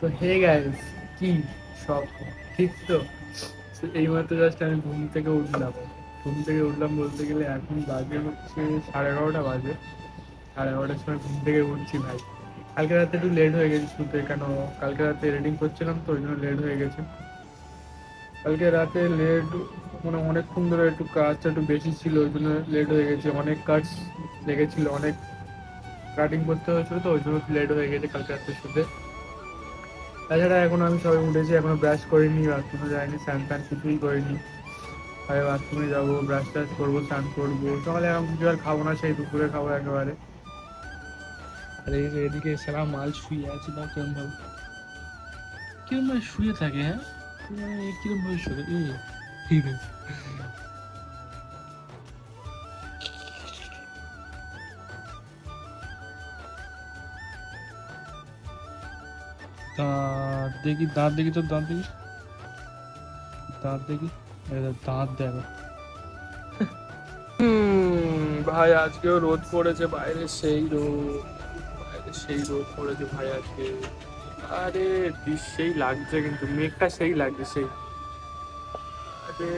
তো hey guys কি সব ঠিক তো? এইমাত্র জাস্ট আমি ঘুম থেকে উঠলাম। ঘুম থেকে উঠলাম বলতে গেলে এখন বাজে হচ্ছে সাড়ে এগারোটা বাজে। সাড়ে এগারোটার সময় ঘুম থেকে উঠছি ভাই। কালকে রাতে একটু লেট হয়ে গেছে শুতে, কেন কালকে রাতে রেডিং করছিলাম তো, ওই জন্য লেট হয়ে গেছে। কালকে রাতে লেট মানে অনেকক্ষণ ধরে একটু কাজটা একটু বেশি ছিল, ওই জন্য লেট হয়ে গেছে। অনেক কাজ লেগেছিল, অনেক কাটিং করতে হয়েছিল তো, ওই জন্য লেট হয়ে গেছে কালকে রাতে শুতে। তাছাড়া এখন আমি সবাই উঠেছি, এখনও ব্রাশ করিনি বাথরুমে যাইনি, স্নান টান কিছুই করিনি। তাই বাথরুমে যাব ব্রাশ ট্রাশ করব, স্নান করব, সকালে এখন কিছু আর খাব না, সেই দুপুরে খাব একেবারে। আর এদিকে সারা মাল শুয়ে আছে না কেমন ভাবে? কিরম ভাবে শুয়ে থাকে হ্যাঁ? কিরম ভাবে শুয়ে দাঁত দেখি দাঁত দেখি তো দাঁত দেখি। দাঁত দেখি। দাঁত দেখ। হুম, ভাই আজকেও রোদ পড়েছে বাইরে সেই রোদ। বাইরে সেই রোদ পড়েছে ভাই আজকে। আরে সেই লাগছে কিন্তু মেঘটা সেই লাগছে সেই। আরে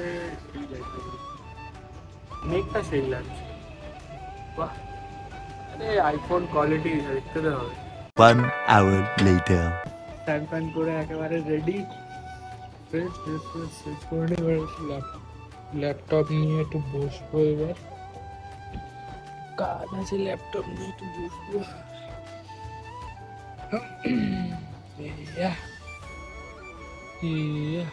মেঘটা সেই লাগছে। বাহ। আরে আইফোন কোয়ালিটি দেখতে হবে। One hour later. Stand fan করে একেবারে রেডি ফ্রেশ ফ্রেশ ফ্রেশ শেষ করে নিয়ে এবার ল্যাপ- ল্যাপটপ নিয়ে একটু বসবো এবার কাজ আছে ল্যাপটপ নিয়ে একটু বসবো ইয়া ইয়া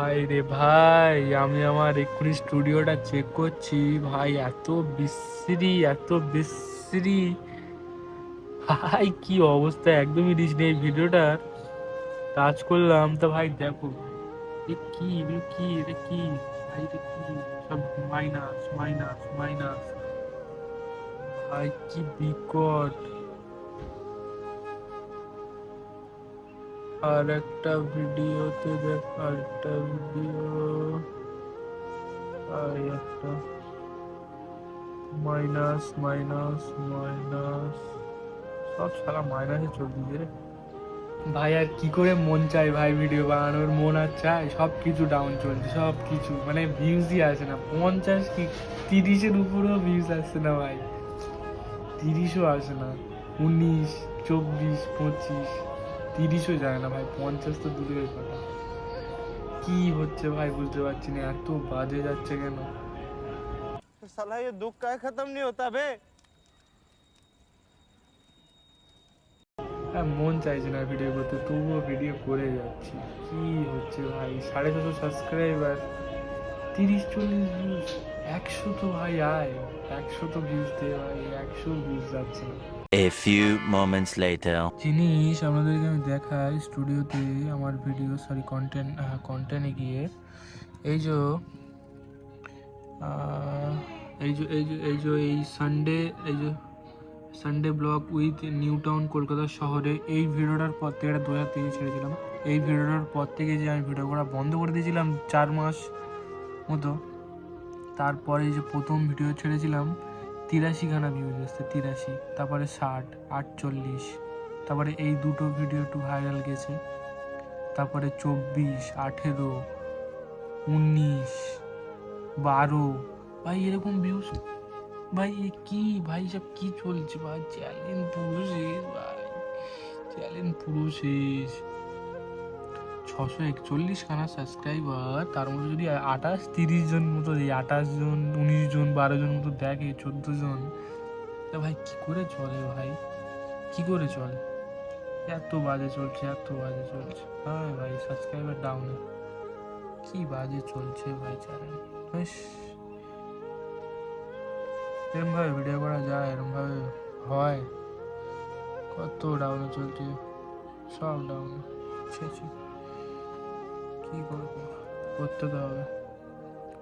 ভাই রে ভাই, আমি আমার এক্ষুনি স্টুডিওটা চেক করছি। ভাই, এত বিশ্রী এত বিশ্রী। ভাই, কি অবস্থা? একদমই রিচ নেই ভিডিওটা। টাচ করলাম। তো ভাই, দেখো, এ কি, এগুলো কি? এটা কি? ভাই, এটা কি? সব মাইনাস মাইনাস মাইনাস ভাই, কি বিকট। আর একটা ভিডিওতে দেখ, আর একটা ভিডিও, আর একটা। Minus minus minus. সব সারা মাইনাসে চলছে রে। ভাই, আর কি করে মন চায় ভাই ভিডিও বানানোর? মন আর চায় সব কিছু ডাউন চলছে সব কিছু মানে ভিউজই আসে না। পঞ্চাশ কি, তিরিশের উপরেও ভিউজ আসছে না ভাই। তিরিশও আসে না। উনিশ, চব্বিশ, পঁচিশ। তিরিশও যায় না ভাই পঞ্চাশ তো দূরের কথা কি হচ্ছে ভাই বুঝতে পারছি না এত বাজে যাচ্ছে কেন साला ये दुख का खत्म नहीं होता बे হ্যাঁ মন চাইছে না ভিডিও করতে তবুও ভিডিও করে যাচ্ছি কি হচ্ছে ভাই সাড়ে ছশো সাবস্ক্রাইবার তিরিশ চল্লিশ ভিউজ একশো তো ভাই আয় একশো তো ভিউজ দে ভাই একশো ভিউজ যাচ্ছে না A few moments later. জিনিস আপনাদেরকে আমি দেখাই স্টুডিওতে আমার ভিডিও সরি কন্টেন্ট কন্টেন্টে গিয়ে, এই যে এই যে এই যে এই যে এই সানডে এই যে Sunday blog with New Town Kolkata শহরে, এই ভিডিওটার পর থেকে এটা দু হাজার তেইশে ছেড়েছিলাম এই ভিডিওটার পর থেকে যে আমি ভিডিও বন্ধ করে দিয়েছিলাম চার মাস মতো, তারপরে যে প্রথম ভিডিও ছেড়েছিলাম তিরাশিখানা ভিউজ এসছে, তিরাশি। তারপরে ষাট, আটচল্লিশ। তারপরে এই দুটো ভিডিও একটু ভাইরাল গেছে। তারপরে চব্বিশ, আঠেরো, উনিশ, বারো। ভাই, এরকম ভিউজ ভাই, এ কি? ভাই, সব কি চলছে? ভাই চ্যালেঞ্জ পুরো শেষ, ভাই। চ্যালেঞ্জ পুরো শেষ। ছশো একচল্লিশ খানা সাবস্ক্রাইবার তার মধ্যে যদি আঠাশ, তিরিশ জন মতো এই আঠাশ জন, উনিশ জন, বারো জন মতো দেখে, চোদ্দ জন। তা ভাই, কি করে চলে ভাই? কি করে চলে? এত বাজে চলছে, এত বাজে চলছে। হ্যাঁ ভাই সাবস্ক্রাইবার ডাউনে কি বাজে চলছে ভাই চ্যানেল বেশ এরম ভাবে ভিডিও করা যায়, এরমভাবে হয়। কত ডাউনে চলছে? সব ডাউনে ছি। কি করব করতে তো হবে।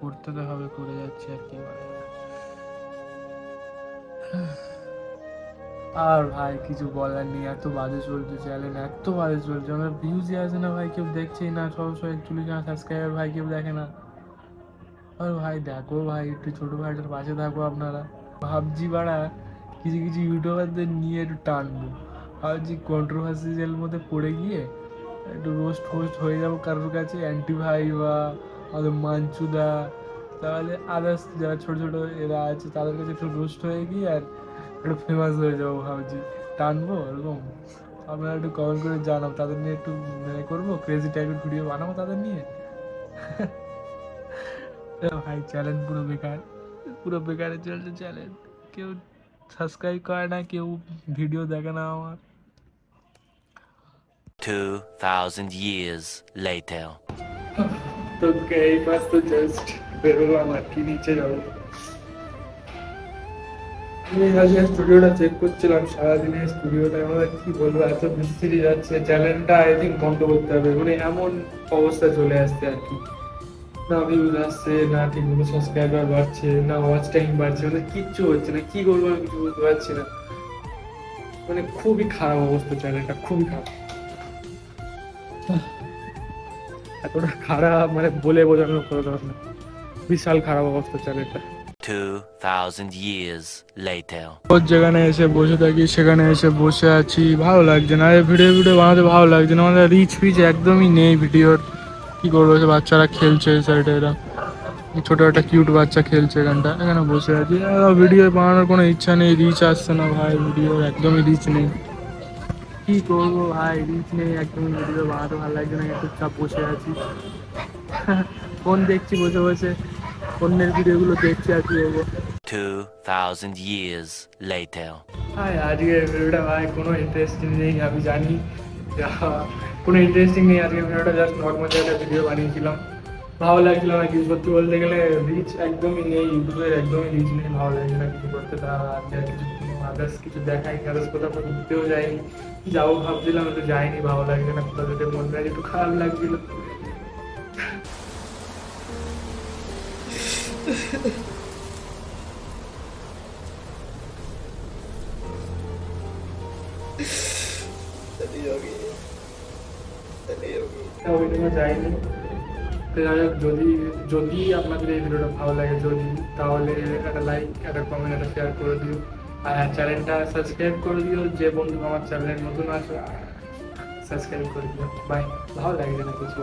করতে তো হবে, করে যাচ্ছে আর কি। আর ভাই, কিছু বলার নেই, এত বাজে চলছে চ্যানেল এত বাজে চলছে। আমার ভিউজই আসে না ভাই, কেউ দেখছেই না ছশো একচল্লিশ জন সাবস্ক্রাইবার ভাই কেউ দেখে না। আর ভাই, দেখো ভাই, একটু ছোট ভাইটার পাশে থাকো আপনারা। ভাবছি বাড়া, কিছু কিছু ইউটিউবারদের নিয়ে একটু টানবো। ভাবছি কন্ট্রোভার্সিয়াল মধ্যে পড়ে গিয়ে একটু রোস্ট ফোস্ট হয়ে যাব কারোর কাছে অ্যান্টি ভাই বা আমাদের মাঞ্চুদা তাহলে আদার্স যারা ছোটো ছোটো এরা আছে, তাদের কাছে একটু রোস্ট হয়ে গিয়ে আর একটু ফেমাস হয়ে যাব ভাবছি। টানবো এরকম আপনারা একটু কমেন্ট করে জানাও, তাদের নিয়ে একটু মানে করব ক্রেজি টাইপের ভিডিও বানাবো তাদের নিয়ে? ভাই চ্যালেঞ্জ পুরো বেকার। পুরো বেকারে চলছে চ্যালেঞ্জ কেউ সাবস্ক্রাইব করে না, কেউ ভিডিও দেখে না আমার। 2,000 years later. তো এইবার তো জাস্ট বেরোলাম আর কি নিচে আমি আজকে স্টুডিওটা চেক করছিলাম সারাদিনে স্টুডিওটা আমরা কি বলব এত বিস্তৃতি যাচ্ছে। চ্যানেলটা আই থিঙ্ক বন্ধ করতে হবে। মানে এমন অবস্থা চলে আসছে আর কি। না ভিউজ আসছে না ঠিক মতো সাবস্ক্রাইবার বাড়ছে না ওয়াচ টাইম বাড়ছে। মানে কিচ্ছু হচ্ছে না। কি করব আমি কিছু বুঝতে পারছি না। মানে খুবই খারাপ অবস্থা চ্যানেলটা খুবই খারাপ। এতটা খারাপ মানে বলে বোঝানোর কথা না বিশাল খারাপ অবস্থা চ্যানেলটা 2,000 years later. ওর যেখানে এসে বসে থাকি সেখানে এসে বসে আছি। ভালো লাগছে না। ভিডিও ভিডিও বানাতে ভালো লাগছে না। আমাদের রিচ ফিচ একদমই নেই ভিডিওর কি করব? বাচ্চারা খেলছে সাইডে এরা। ছোট একটা কিউট বাচ্চা খেলছে এখানটা। এখানে বসে আছি। ভিডিও বানানোর কোনো ইচ্ছা নেই। রিচ আসছে না ভাই। ভিডিওর একদমই রিচ নেই। কি করব ভাই? রিচ নেই একদম ভিডিও বানাতে ভালো লাগছে না চুপচাপ বসে আছি। ফোন দেখছি বসে বসে অন্যের ভিডিওগুলো দেখছি আর কি করব 2,000 years later. হাই আজকের ভিডিওটা ভাই কোনো ইন্টারেস্টিং নেই আমি জানি। যা কোনো ইন্টারেস্টিং নেই আজকের ভিডিওটা জাস্ট নর্মাল একটা ভিডিও বানিয়েছিলাম। ভালো লাগছিল না কিছু করতে বলতে গেলে রিচ একদমই নেই ইউটিউবের একদমই রিচ নেই ভালো লাগছে না কিছু করতে তা আজকে আর কিছু আদার্স কিছু দেখাই আদার্স কোথাও ঘুরতেও যাইনি যাব ভাবছিলাম একটু যাইনি ভালো লাগছে না কোথাও যেতে মন মেজাজ একটু খারাপ লাগছিল তা ওই জন্য যাইনি তো যাই হোক, যদি যদি আপনাদের এই ভিডিওটা ভালো লাগে, যদি, তাহলে একটা লাইক একটা কমেন্ট একটা শেয়ার করে দিও। আর চ্যানেলটা সাবস্ক্রাইব করে দিও, যে বন্ধু আমার চ্যানেলের নতুন আছে সাবস্ক্রাইব করে দিও। বাই ভালো লাগে না কিছু।